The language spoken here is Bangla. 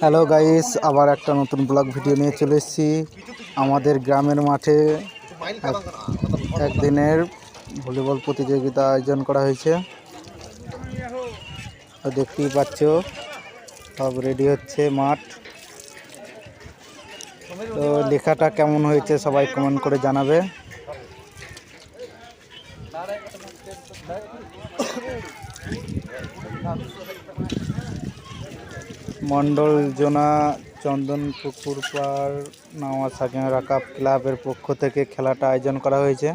হ্যালো গাইস আবার একটা নতুন ব্লগ ভিডিও নিয়ে চলে এসেছি। আমাদের গ্রামের মাঠে এক- একদিনের ভলিবল প্রতিযোগিতা আয়োজন করা হয়েছে। দেখতেই পাচ্ছ, সব রেডি হচ্ছে মাঠ। তো লেখাটা কেমন হয়েছে সবাই কমেন্ট করে জানাবে। মন্ডল জোনা, চন্দন পুকুর পাড় নাওয়া সাকিনা রাকাব ক্লাবের পক্ষ থেকে খেলাটা আয়োজন করা হয়েছে।